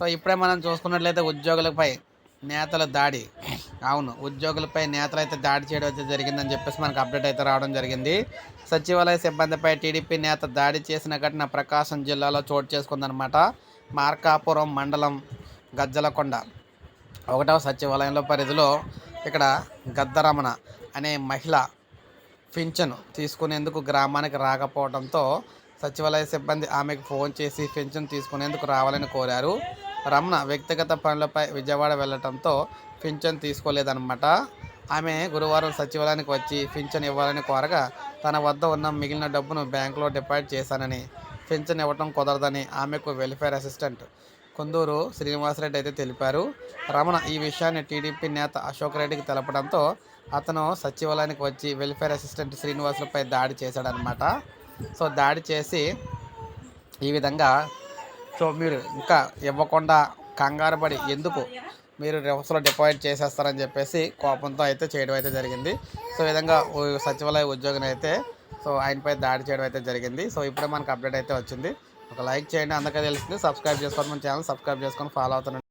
So ఇప్పుడే మనం చూసుకున్నట్లయితే ఉద్యోగులపై నేతల దాడి. అవును ఉద్యోగులపై నేతలు అయితే దాడి చేయడం అయితే జరిగిందని చెప్పేసి మనకు అప్డేట్ అయితే రావడం జరిగింది. సచివాలయ సిబ్బందిపై టీడీపీ నేత దాడి చేసిన ఘటన ప్రకాశం జిల్లాలో చోటు చేసుకుందనమాట మార్కాపురం మండలం గజ్జలకొండ ఒకటవ సచివాలయంలో పరిధిలో ఇక్కడ గద్దరమణ అనే మహిళ పింఛను తీసుకునేందుకు గ్రామానికి రాకపోవడంతో సచివాలయ సిబ్బంది ఆమెకు ఫోన్ చేసి పింఛను తీసుకునేందుకు రావాలని కోరారు. రమణ వ్యక్తిగత పనులపై విజయవాడ వెళ్ళటంతో పింఛన్ తీసుకోలేదన్నమాట. ఆమె గురువారం సచివాలయానికి వచ్చి పింఛన్ ఇవ్వాలని కోరగా తన వద్ద ఉన్న మిగిలిన డబ్బును బ్యాంకులో డిపాజిట్ చేశానని పింఛన్ ఇవ్వటం కుదరదని ఆమెకు వెల్ఫేర్ అసిస్టెంట్ కొందూరు శ్రీనివాసరెడ్డి అయితే తెలిపారు. రమణ ఈ విషయాన్ని టీడీపీ నేత అశోక్ రెడ్డికి తెలపడంతో అతను సచివాలయానికి వచ్చి వెల్ఫేర్ అసిస్టెంట్ శ్రీనివాసులపై దాడి చేశాడనమాట సో దాడి చేసి ఈ విధంగా సో మీరు ఇంకా ఇవ్వకుండా కంగారు పడి ఎందుకు మీరు రివర్స్లో డిపాజిట్ చేసేస్తారని చెప్పేసి కోపంతో అయితే చేయడం అయితే జరిగింది. సో విధంగా ఓ సచివాలయ ఉద్యోగిని అయితే సో ఆయనపై దాడి చేయడం అయితే జరిగింది. సో ఇప్పుడే మనకు అప్డేట్ అయితే వచ్చింది. ఒక లైక్ చేయండి అందరికీ తెలిసింది సబ్స్క్రైబ్ చేసుకోండి మన ఛానల్ సబ్స్క్రైబ్ చేసుకొని ఫాలో అవుతున్నాను